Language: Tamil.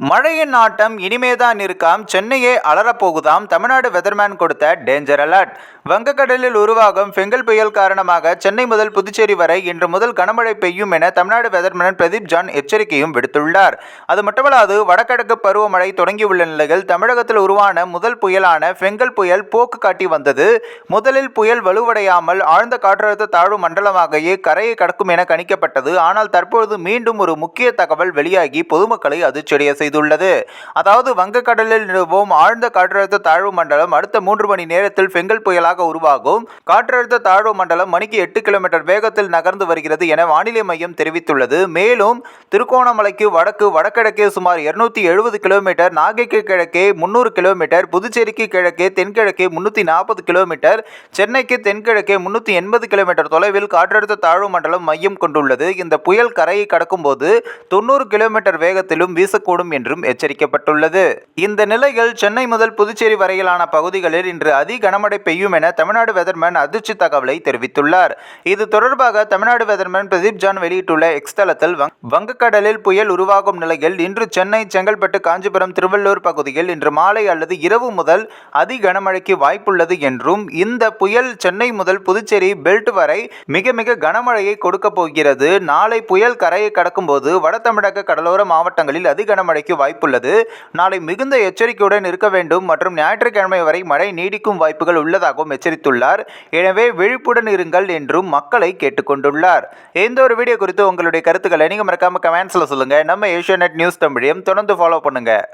மழையின் ஆட்டம் இனிமேதான் இருக்காம். சென்னையே அலறப்போகுதாம். தமிழ்நாடு வெதர்மேன் கொடுத்த டேஞ்சர் அலர்ட் வங்கக்கடலில் உருவாகும் பெங்கல் புயல் காரணமாக சென்னை முதல் புதுச்சேரி வரை இன்று முதல் கனமழை பெய்யும் என தமிழ்நாடு வெதர்மேன் பிரதீப் ஜான் எச்சரிக்கையும் விடுத்துள்ளார். அது மட்டுமல்லாது வடகிழக்கு பருவமழை தொடங்கியுள்ள நிலையில் தமிழகத்தில் உருவான முதல் புயலான பெங்கல் புயல் போக்கு காட்டி வந்தது. முதலில் புயல் வலுவடையாமல் ஆழ்ந்த காற்றழுத்த தாழ்வு மண்டலமாகவே கரையை கடக்கும் என கணிக்கப்பட்டது. ஆனால் தற்பொழுது மீண்டும் ஒரு முக்கிய தகவல் வெளியாகி பொதுமக்களை அதிர்ச்சியடைய செய்துள்ளது. அதாவது வங்கக்கடலில் நிலவும் ஆழ்ந்த காற்றழுத்த தாழ்வு மண்டலம் அடுத்த மூன்று மணி நேரத்தில் பெங்கல் புயலாக உருவாகும். காற்றழுத்த தாழ்வு மண்டலம் மணிக்கு எட்டு கிலோமீட்டர் வேகத்தில் நகர்ந்து வருகிறது என வானிலை மையம் தெரிவித்துள்ளது. மேலும் திருகோணமலைக்கு வடக்கு வடகிழக்கே சுமார் இருநூத்தி எழுபது கிலோமீட்டர் நாகைக்கு கிழக்கே முன்னூறு கிலோமீட்டர் புதுச்சேரிக்கு கிழக்கே தென்கிழக்கே முன்னூத்தி நாற்பது கிலோமீட்டர் சென்னைக்கு தென்கிழக்கே முன்னூத்தி எண்பது கிலோமீட்டர் தொலைவில் காற்றழுத்த தாழ்வு மண்டலம் மையம் கொண்டுள்ளது. இந்த புயல் கரையை கடக்கும்போது தொண்ணூறு கிலோமீட்டர் வேகத்திலும் வீசக்கூடும் என்றும் எச்சரிக்கப்பட்டுள்ளது. இந்த நிலையில் சென்னை முதல் புதுச்சேரி வரையிலான பகுதிகளில் இன்று அதி கனமழை பெய்யும் என தமிழ்நாடு வெதர்மேன் அதிர்ச்சி தகவலை தெரிவித்துள்ளார். இது தொடர்பாக தமிழ்நாடு வெதர்மேன் பிரதீப் ஜான் வெளியிட்டுள்ள எக்ஸ் தளத்தில் வங்கக்கடலில் புயல் உருவாகும் நிலையில் இன்று சென்னை செங்கல்பட்டு காஞ்சிபுரம் திருவள்ளூர் பகுதியில் இன்று மாலை அல்லது இரவு முதல் அதி கனமழைக்கு வாய்ப்புள்ளது என்றும் இந்த புயல் சென்னை முதல் புதுச்சேரி பெல்ட் வரை மிக மிக கனமழையை கொடுக்க போகிறது. நாளை புயல் கரையை கடக்கும்போது வட தமிழக கடலோர மாவட்டங்களில் அதி மழைக்கு வாய்ப்புள்ளது. நாளை மிகுந்த எச்சரிக்கையுடன் இருக்க வேண்டும். மற்றும் ஞாயிற்றுக்கிழமை வரை மழை நீடிக்கும் வாய்ப்புகள் உள்ளதாகவும் எச்சரித்துள்ளார். எனவே விழிப்புடன் இருங்கள் என்றும் மக்களை கேட்டுக்கொண்டுள்ளார். எந்த ஒரு வீடியோ குறித்து உங்களுடைய கருத்துக்களை நீங்கள் மறக்காமல் கமெண்ட்ஸில் சொல்லுங்கள் நம்ம ஏஷியா நியூஸ் தமிழையும் தொடர்ந்து ஃபாலோ பண்ணுங்கள்